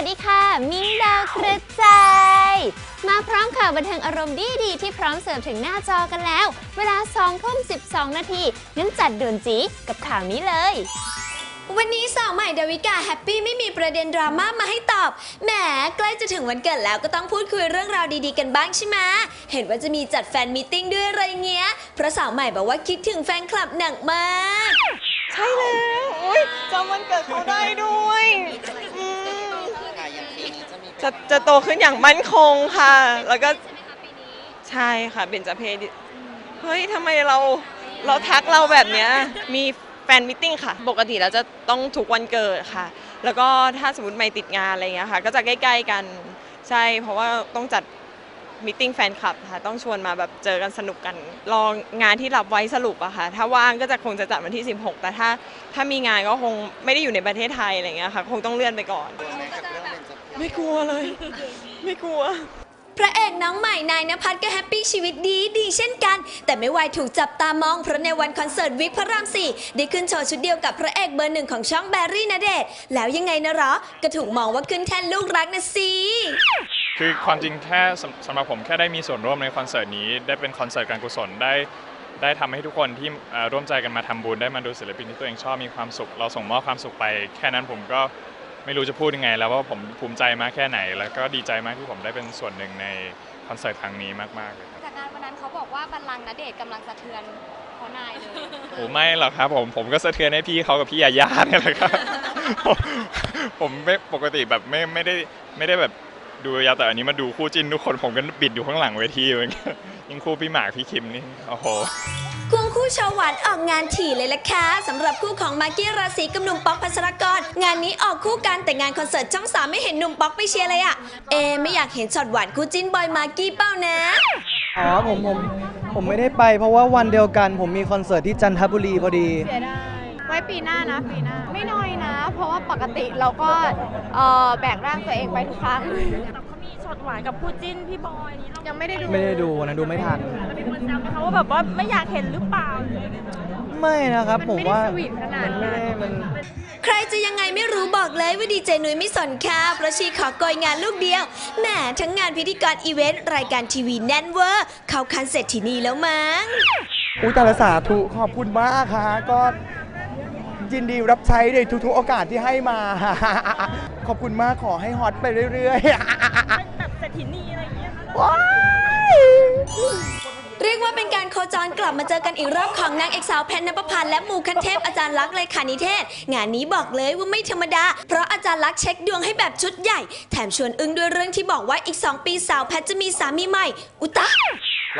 วัสดีค่ะ มิ้งดาวกระจายมาพร้อมข่าวบันเทิงอารมณ์ดีดีๆ ที่พร้อมเสิร์ฟถึงหน้าจอกันแล้ว เวลา2ทุ่ม12 นาทีงั้นจัดด่วนจีกับข่าวนี้เลยวันนี้สาวใหม่ดาวิกาแฮปปี้ไม่มีประเด็นดราม่ามาให้ตอบ แหมใกล้จะถึงวันเกิดแล้วก็ต้องพูดคุยเรื่องราวดีๆกันบ้างใช่ไหมเห็นว่าจะมีจัดแฟนมีตติ้งด้วยอะไรเงี้ย เพราะสาวใหม่บอกว่าคิดถึงแฟนคลับหนักมาก ใช่แล้วอุ้ยจำวันเกิดเขาได้ด้วยอืม จะจะโตขึ้นอย่างมั่นคงค่ะ แล้วก็ใช่ค่ะเบญจเพศเฮ้ยทำไมเราเราทักเราแบบเนี้ยมีแฟนมิทติ้งค่ะ ปกติแล้วจะต้องทุกวันเกิดค่ะ แล้วก็ถ้าสมมติไม่ติดงานอะไรเงี้ยค่ะ ก็จะใกล้ ๆกันใช่ เพราะว่าต้องจัดมิทติ้งแฟนคลับค่ะ ต้องชวนมาแบบเจอกันสนุกกันรองานที่รับไว้สรุปอะค่ะ ถ้าว่างก็จะคงจะจัดวันที่ 16 แต่ถ้าถ้ามีงานก็คงไม่ได้อยู่ในประเทศไทยอะไรเงี้ยค่ะ คงต้องเลื่อนไปก่อน ไม่กลัวเลย ไม่กลัว พระเอกน้องใหม่นายนภัสก็แฮปปี้ชีวิตดีดีเช่นกัน แต่ไม่วายถูกจับตามองเพราะในวันคอนเสิร์ตวิกพระรามสี่ได้ขึ้นโชว์ชุดเดียวกับพระเอกเบอร์หนึ่งของช่องแบรี่นาเดชน์แล้วยังไงนะเหรอ ก็ถูกมองว่าขึ้นแท่นลูกรักนะสิ คือความจริงแค่สำสำหรับผมแค่ได้มีส่วนร่วมในคอนเสิร์ตนี้ได้เป็นคอนเสิร์ตการกุศลได้ ได้ทำให้ทุกคนที่เอ่อร่วมใจกันมาทำบุญได้มาดูศิลปินที่ตัวเองชอบมีความสุข เราส่งมอบความสุขไป แค่นั้นผมก็ ไม่รู้จะพูดยังไง แล้วว่าผมภูมิใจมากแค่ไหน แล้วก็ดีใจมากที่ผมได้เป็นส่วนหนึ่งในคอนเสิร์ตครั้งนี้มากๆเลยครับจากงานวันนั้นเขาบอกว่าบัลลังก์ณเดชน์กำลังสะเทือนเพราะนายเลยโอ้ไม่หรอกครับผมผมก็สะเทือนให้พี่เขากับพี่ยาย่าเนี่ยแหละครับ ผมไม่ปกติแบบไม่ไม่ได้ไม่ได้แบบดูยาวแต่อันนี้มาดูคู่จิ้นทุกคนผมก็บิดอยู่ข้างหลังเวทีเหมือนกันยิ่งคู่พี่หมากพี่คิมนี่โอ้โห ควงคู่ชาวหวานออกงานถี่เลยล่ะค่ะสำหรับคู่ของมากกี้ราศีกับหนุ่มป๊อกพัศรกร งานนี้ออกคู่กันแต่งานคอนเสิร์ตช่องสามไม่เห็นหนุ่มป๊อกไปเชียร์เลยอะเอะไม่อยากเห็นช็อตหวานคู่จิ้นบอยมากกี้เป้านะ อ๋อผมผมผมไม่ได้ไปเพราะว่าวันเดียวกัน ผมมีคอนเสิร์ตที่จันทบุรีพอดี เสียดายไว้ปีหน้านะปีหน้า ไม่น้อยนะ เพราะว่าปกติเราก็เอ่อแบกร่างตัวเองไปทุกครั้งแต่เขามี ช็อตหวานกับคู่จิ้นพี่บอยนี่เรายังไม่ได้ดูไม่ได้ดูนะดูไม่ทันมีคนแซวไหมคะว่าแบบว่าไม่อยากเห็นหรือเปล่าไม่นะครับผมว่าสวีทขนาดมันไม่นั้นได้มันใครจะยังไงไม่รู้บอกเลยว่าดีเจนุ้ยไม่สนค่ะเพราะชีขอโกยงานลูกเดียวแหมทั้งงานพิธีกรอีเวนต์รายการทีวีแน่นเวอร์เข้าคันเสร็จที่นี่แล้วมั้ง อุ้ยแต่ละสาธุขอบคุณมากค่ะก็ยินดีรับใช้ในทุกๆโอกาสที่ให้มา ขอบคุณมากขอให้ฮอตไปเรื่อยๆ แบบเศรษฐินีอะไรอย่างเงี้ยค่ะว้ายเรียกว่าเป็นการโคจรกลับมาเจอกันอีกรอบของนางเอกสาวแพนนภพาและหมู่คันเทพอาจารย์ลักษณ์เลยค่ะนิเทศ งานนี้บอกเลยว่าไม่ธรรมดา เพราะอาจารย์ลักษณ์เช็คดวงให้แบบชุดใหญ่ แถมชวนอึ้งด้วยเรื่องที่บอกว่าอีก 2 ปีสาวแพทจะมีสามีใหม่ อุตะ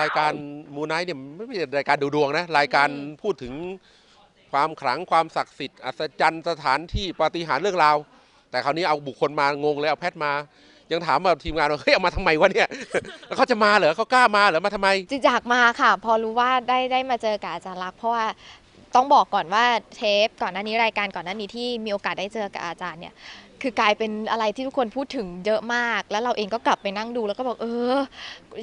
รายการมูไนท์เนี่ยไม่ใช่รายการดูดวงนะ รายการพูดถึงความขลังความศักดิ์สิทธิ์อัศจรรย์สถานที่ปาฏิหาริย์เรื่องราว แต่คราวนี้เอาบุคคลมางงเลยเอาแพทย์มา ยังถามแบบทีมงานว่าเฮ้ยเอามาทำไมวะเนี่ยแล้วเขาจะมาเหรอเขากล้ามาเหรอมาทำไม จริงๆอยากมาค่ะ พอรู้ว่าได้ได้มาเจอกับอาจารย์ลักษณ์เพราะว่าต้องบอกก่อนว่าเทปก่อนหน้านี้รายการก่อนหน้านี้ที่มีโอกาสได้เจอกับอาจารย์เนี่ย คือกลายเป็นอะไรที่ทุกคนพูดถึงเยอะมาก แล้วเราเองก็กลับไปนั่งดูแล้วก็บอกเออ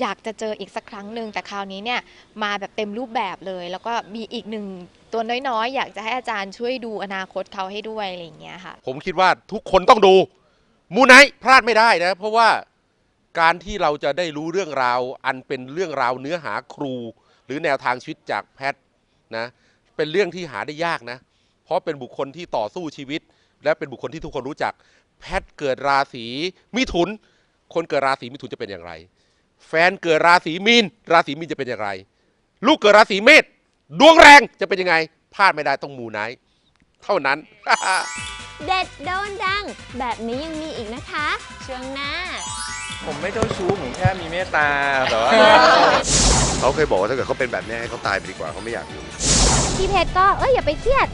อยากจะเจออีกสักครั้งหนึ่งแต่คราวนี้เนี่ยมาแบบเต็มรูปแบบเลย แล้วก็มีอีกหนึ่งตัวน้อยๆ อยากจะให้อาจารย์ช่วยดูอนาคตเขาให้ด้วยอะไรอย่างเงี้ยค่ะ ผมคิดว่าทุกคนต้องดู มูไนท์พลาดไม่ได้นะ เพราะว่าการที่เราจะได้รู้เรื่องราว อันเป็นเรื่องราวเนื้อหาครู หรือแนวทางชีวิตจากแพทย์นะเป็นเรื่องที่หาได้ยากนะ เพราะเป็นบุคคลที่ต่อสู้ชีวิต และเป็นบุคคลที่ทุกคนรู้จัก แพทย์เกิดราศีมิถุน คนเกิดราศีมิถุนจะเป็นอย่างไร แฟนเกิดราศีมีน ราศีมีนจะเป็นอย่างไร ลูกเกิดราศีเมษดวงแรงจะเป็นยังไงพลาดไม่ได้ต้องมูไนท์เท่านั้น เด็ดโดนดัง แบบนี้ยังมีอีกนะคะ ช่วงหน้า ผมไม่เจ้าชู้ผมแค่มีเมตตาแต่ว่าขเขาเคยบอกว่าถ้าเกิดเขาเป็นแบบนี้ให้เขาตายไปดีกว่าเขาไม่อยากอยู่ พี่เพชรก็เอ้ยอย่าไปเครียด